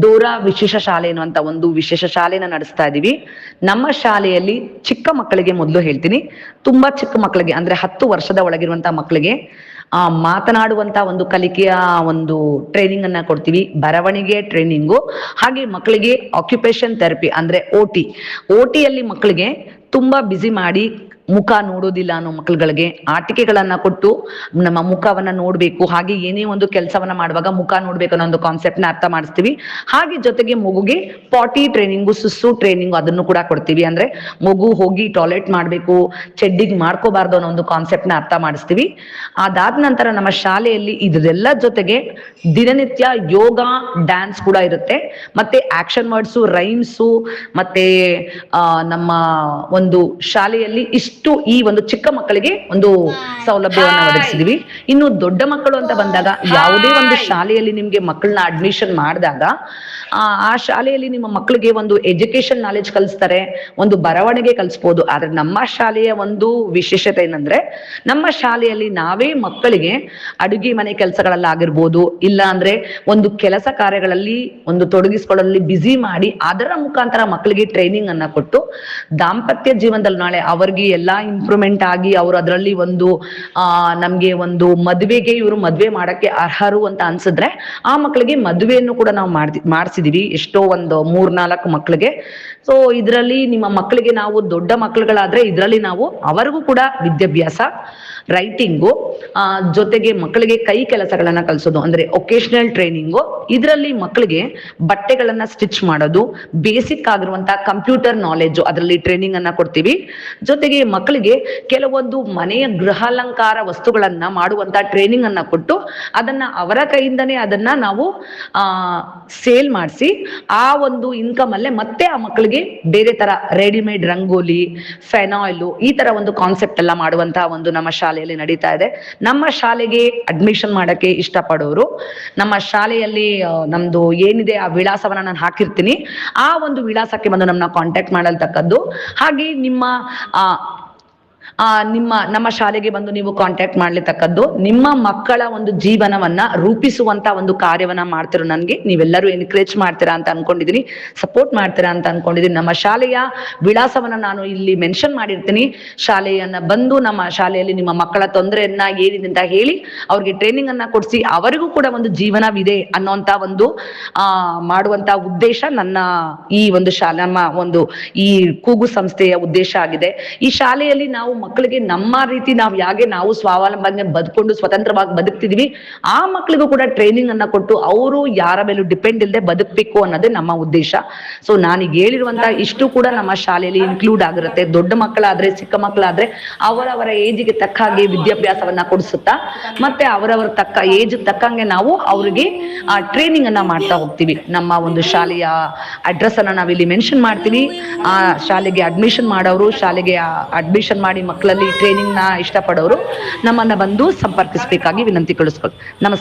Dora ವಿಶೇಷ ಶಾಲೆ ಎನ್ನುವಂತ ಒಂದು ವಿಶೇಷ ಶಾಲೆನ ನಡೆಸ್ತಾ ಇದೀವಿ. ನಮ್ಮ ಶಾಲೆಯಲ್ಲಿ ಚಿಕ್ಕ ಮಕ್ಕಳಿಗೆ ಮೊದಲು ಹೇಳ್ತೀನಿ. ತುಂಬಾ ಚಿಕ್ಕ ಮಕ್ಕಳಿಗೆ, ಅಂದ್ರೆ ಹತ್ತು ವರ್ಷದ ಒಳಗಿರುವಂತಹ ಮಕ್ಕಳಿಗೆ, ಆ, ಮಾತನಾಡುವಂತ ಒಂದು ಕಲಿಕೆಯ ಒಂದು ಟ್ರೈನಿಂಗ್ ಅನ್ನ ಕೊಡ್ತೀವಿ. ಬರವಣಿಗೆ ಟ್ರೈನಿಂಗು ಹಾಗೆ ಮಕ್ಕಳಿಗೆ ಆಕ್ಯುಪೇಷನ್ ಥೆರಪಿ ಅಂದ್ರೆ ಓಟಿ ಓಟಿಯಲ್ಲಿ ಮಕ್ಕಳಿಗೆ ತುಂಬಾ ಬಿಸಿ ಮಾಡಿ ಮುಖ ನೋಡೋದಿಲ್ಲ ಅನ್ನೋ ಮಕ್ಕಳುಗಳಿಗೆ ಆಟಿಕೆಗಳನ್ನ ಕೊಟ್ಟು ನಮ್ಮ ಮುಖವನ್ನ ನೋಡ್ಬೇಕು, ಹಾಗೆ ಏನೇ ಒಂದು ಕೆಲಸವನ್ನ ಮಾಡುವಾಗ ಮುಖ ನೋಡ್ಬೇಕು ಅನ್ನೋ ಒಂದು ಕಾನ್ಸೆಪ್ಟ್ನ ಅರ್ಥ ಮಾಡಿಸ್ತೀವಿ. ಹಾಗೆ ಜೊತೆಗೆ ಮಗುಗೆ ಪಾಟಿ ಟ್ರೈನಿಂಗು ಸುಸ್ಸು ಟ್ರೈನಿಂಗ್ ಅದನ್ನು ಕೂಡ ಕೊಡ್ತೀವಿ. ಅಂದ್ರೆ ಮಗು ಹೋಗಿ ಟಾಯ್ಲೆಟ್ ಮಾಡ್ಬೇಕು ಚೆಡ್ಡಿಗ್ ಮಾಡ್ಕೋಬಾರ್ದು ಅನ್ನೋ ಒಂದು ಕಾನ್ಸೆಪ್ಟ್ನ ಅರ್ಥ ಮಾಡಿಸ್ತೀವಿ. ಅದಾದ ನಂತರ ನಮ್ಮ ಶಾಲೆಯಲ್ಲಿ ಇದೆಲ್ಲ ಜೊತೆಗೆ ದಿನನಿತ್ಯ ಯೋಗ ಡ್ಯಾನ್ಸ್ ಕೂಡ ಇರುತ್ತೆ. ಮತ್ತೆ ಆಕ್ಷನ್ ವರ್ಡ್ಸು ರೈಮ್ಸು ಮತ್ತೆ ನಮ್ಮ ಒಂದು ಶಾಲೆಯಲ್ಲಿ ಇಷ್ಟು ಈ ಒಂದು ಚಿಕ್ಕ ಮಕ್ಕಳಿಗೆ ಒಂದು ಸೌಲಭ್ಯವನ್ನ ಒದಗಿಸಿದೀವಿ. ಇನ್ನು ದೊಡ್ಡ ಮಕ್ಕಳು ಅಂತ ಬಂದಾಗ ಯಾವುದೇ ಒಂದು ಶಾಲೆಯಲ್ಲಿ ನಿಮ್ಗೆ ಮಕ್ಕಳನ್ನ ಅಡ್ಮಿಷನ್ ಮಾಡಿದಾಗ ಆ ಶಾಲೆಯಲ್ಲಿ ನಿಮ್ಮ ಮಕ್ಕಳಿಗೆ ಒಂದು ಎಜುಕೇಶನ್ ನಾಲೆಜ್ ಕಲಿಸ್ತಾರೆ ಒಂದು ಬರವಣಿಗೆ ಕಲಿಸ್ಬೋದು. ಆದ್ರೆ ನಮ್ಮ ಶಾಲೆಯ ಒಂದು ವಿಶೇಷತೆ ಏನಂದ್ರೆ ನಮ್ಮ ಶಾಲೆಯಲ್ಲಿ ನಾವೇ ಮಕ್ಕಳಿಗೆ ಅಡುಗೆ ಮನೆ ಕೆಲಸಗಳಲ್ಲಾಗಿರ್ಬೋದು ಇಲ್ಲ ಅಂದ್ರೆ ಒಂದು ಕೆಲಸ ಕಾರ್ಯಗಳಲ್ಲಿ ಒಂದು ತೊಡಗಿಸ್ಕೊಳ್ಳಲ್ಲಿ ಬಿಸಿ ಮಾಡಿ ಅದರ ಮುಖಾಂತರ ಮಕ್ಕಳಿಗೆ ಟ್ರೈನಿಂಗ್ ಅನ್ನ ಕೊಟ್ಟು ದಾಂಪತ್ಯ ಜೀವನದಲ್ಲಿ ನಾಳೆ ಅವರಿಗೆ ಎಲ್ಲಾ ಇಂಪ್ರೂವ್ಮೆಂಟ್ ಆಗಿ ಅವ್ರು ಅದರಲ್ಲಿ ಒಂದು, ಆ, ನಮ್ಗೆ ಒಂದು ಮದುವೆಗೆ ಇವರು ಮದ್ವೆ ಮಾಡಕ್ಕೆ ಅರ್ಹರು ಅಂತ ಅನ್ಸಿದ್ರೆ ಆ ಮಕ್ಕಳಿಗೆ ಮದುವೆಯನ್ನು ಕೂಡ ನಾವು ಮಾಡ್ತಿ ಮಾಡಿಸಿದೀವಿ ಎಷ್ಟೋ ಒಂದು ಮೂರ್ನಾಲ್ಕು ಮಕ್ಕಳಿಗೆ ಸೊ ಇದರಲ್ಲಿ ನಿಮ್ಮ ಮಕ್ಕಳಿಗೆ ನಾವು ದೊಡ್ಡ ಮಕ್ಳುಗಳಾದ್ರೆ ಇದರಲ್ಲಿ ನಾವು ಅವರಿಗೂ ಕೂಡ ವಿದ್ಯಾಭ್ಯಾಸ ರೈಟಿಂಗು ಆ, ಜೊತೆಗೆ ಮಕ್ಕಳಿಗೆ ಕೈ ಕೆಲಸಗಳನ್ನ ಕಲಿಸೋದು, ಅಂದ್ರೆ ಒಕೇಶನಲ್ ಟ್ರೈನಿಂಗು ಇದರಲ್ಲಿ ಮಕ್ಕಳಿಗೆ ಬಟ್ಟೆಗಳನ್ನ ಸ್ಟಿಚ್ ಮಾಡೋದು ಬೇಸಿಕ್ ಆಗಿರುವಂತಹ ಕಂಪ್ಯೂಟರ್ ನಾಲೆಜ್ ಅದರಲ್ಲಿ ಟ್ರೈನಿಂಗ್ ಅನ್ನ ಕೊಡ್ತೀವಿ. ಜೊತೆಗೆ ಮಕ್ಕಳಿಗೆ ಕೆಲವೊಂದು ಮನೆಯ ಗೃಹಾಲಂಕಾರ ವಸ್ತುಗಳನ್ನ ಮಾಡುವಂತ ಟ್ರೈನಿಂಗ್ ಅನ್ನ ಕೊಟ್ಟು ಅದನ್ನ ಅವರ ಕೈಯಿಂದನೇ ಅದನ್ನ ನಾವು, ಆ ಸೇಲ್ ಮಾಡಿಸಿ ಆ ಒಂದು ಇನ್ಕಮ್ ಅಲ್ಲೇ ಮತ್ತೆ ಆ ಮಕ್ಕಳಿಗೆ ಬೇರೆ ತರ ರೆಡಿಮೇಡ್ ರಂಗೋಲಿ ಫೆನಾಯ್ಲು ಈ ತರ ಒಂದು ಕಾನ್ಸೆಪ್ಟ್ ಎಲ್ಲ ಮಾಡುವಂತಹ ಒಂದು ನಮ್ಮ ಶಾಲೆಯಲ್ಲಿ ನಡೀತಾ ಇದೆ. ನಮ್ಮ ಶಾಲೆಗೆ ಅಡ್ಮಿಷನ್ ಮಾಡಕ್ಕೆ ಇಷ್ಟಪಡೋರು, ನಮ್ಮ ಶಾಲೆಯಲ್ಲಿ ನಮ್ದು ಏನಿದೆ ಆ ವಿಳಾಸವನ್ನ ನಾನು ಹಾಕಿರ್ತೀನಿ, ಆ ಒಂದು ವಿಳಾಸಕ್ಕೆ ಬಂದು ನಮ್ಮನ್ನ ಕಾಂಟ್ಯಾಕ್ಟ್ ಮಾಡಲ್ತಕ್ಕದ್ದು. ಹಾಗೆ ನಿಮ್ಮ ನಿಮ್ಮ, ನಮ್ಮ ಶಾಲೆಗೆ ಬಂದು ನೀವು ಕಾಂಟ್ಯಾಕ್ಟ್ ಮಾಡ್ಲಿತಕ್ಕದ್ದು, ನಿಮ್ಮ ಮಕ್ಕಳ ಒಂದು ಜೀವನವನ್ನ ರೂಪಿಸುವಂತ ಒಂದು ಕಾರ್ಯವನ್ನ ಮಾಡ್ತಿರೋ ನನ್ಗೆ, ನೀವೆಲ್ಲರೂ ಎನ್ಕರೇಜ್ ಮಾಡ್ತೀರಾ ಅಂತ ಅನ್ಕೊಂಡಿದೀನಿ ಸಪೋರ್ಟ್ ಮಾಡ್ತೀರಾ ಅಂತ ಅನ್ಕೊಂಡಿದೀನಿ. ನಮ್ಮ ಶಾಲೆಯ ವಿಳಾಸವನ್ನ ನಾನು ಇಲ್ಲಿ ಮೆನ್ಷನ್ ಮಾಡಿರ್ತೀನಿ. ಶಾಲೆಯನ್ನ ಬಂದು ನಮ್ಮ ಶಾಲೆಯಲ್ಲಿ ನಿಮ್ಮ ಮಕ್ಕಳ ತೊಂದರೆಯನ್ನ ಏನಿದೆ ಅಂತ ಹೇಳಿ, ಅವ್ರಿಗೆ ಟ್ರೈನಿಂಗ್ ಅನ್ನ ಕೊಡಿಸಿ, ಅವರಿಗೂ ಕೂಡ ಒಂದು ಜೀವನವಿದೆ ಅನ್ನೋಂತ ಒಂದು, ಆ, ಮಾಡುವಂತ ಉದ್ದೇಶ ನನ್ನ ಈ ಒಂದು ಶಾಲೆ, ನಮ್ಮ ಒಂದು ಈ ಕೂಗು ಸಂಸ್ಥೆಯ ಉದ್ದೇಶ ಆಗಿದೆ. ಈ ಶಾಲೆಯಲ್ಲಿ ನಾವು ಮಕ್ಕಳಿಗೆ ನಮ್ಮ ರೀತಿ ನಾವು ಯಾಕೆ ನಾವು ಸ್ವಾವಲಂಬನೆ ಬದುಕೊಂಡು ಸ್ವತಂತ್ರವಾಗಿ ಬದುಕ್ತಿದೀವಿ, ಆ ಮಕ್ಕಳಿಗೂ ಕೂಡ ಟ್ರೈನಿಂಗ್ ಅನ್ನ ಕೊಟ್ಟು ಅವರು ಯಾರ ಮೇಲೂ ಡಿಪೆಂಡ್ ಇಲ್ಲದೆ ಬದುಕಬೇಕು ಅನ್ನೋದೇ ನಮ್ಮ ಉದ್ದೇಶ. ಸೊ ನಾನೀಗ ಹೇಳಿರುವಂತ ಇಷ್ಟು ಕೂಡ ನಮ್ಮ ಶಾಲೆಯಲ್ಲಿ ಇನ್ಕ್ಲೂಡ್ ಆಗಿರುತ್ತೆ. ದೊಡ್ಡ ಮಕ್ಕಳಾದ್ರೆ, ಚಿಕ್ಕ ಮಕ್ಕಳಾದ್ರೆ ಅವರವರ ಏಜಿಗೆ ತಕ್ಕ ಹಾಗೆ ವಿದ್ಯಾಭ್ಯಾಸವನ್ನ ಕೊಡಿಸುತ್ತಾ, ಮತ್ತೆ ಅವರವರ ತಕ್ಕ ಏಜ್ ತಕ್ಕಂಗೆ ನಾವು ಅವರಿಗೆ, ಆ ಟ್ರೈನಿಂಗ್ ಅನ್ನ ಮಾಡ್ತಾ ಹೋಗ್ತೀವಿ. ನಮ್ಮ ಒಂದು ಶಾಲೆಯ ಅಡ್ರೆಸ್ ಅನ್ನ ನಾವಿಲ್ಲಿ ಮೆನ್ಷನ್ ಮಾಡ್ತೀವಿ. ಆ ಶಾಲೆಗೆ ಅಡ್ಮಿಷನ್ ಮಾಡೋರು, ಶಾಲೆಗೆ ಅಡ್ಮಿಷನ್ ಮಾಡಿ ಮಕ್ಕಳಲ್ಲಿ ಟ್ರೈನಿಂಗ್ನ ಇಷ್ಟಪಡೋರು ನಮ್ಮನ್ನ ಬಂದು ಸಂಪರ್ಕಿಸಬೇಕಾಗಿ ವಿನಂತಿ ಕಳಿಸ್ಕೊಳ್ ನಮಸ್ತೆ.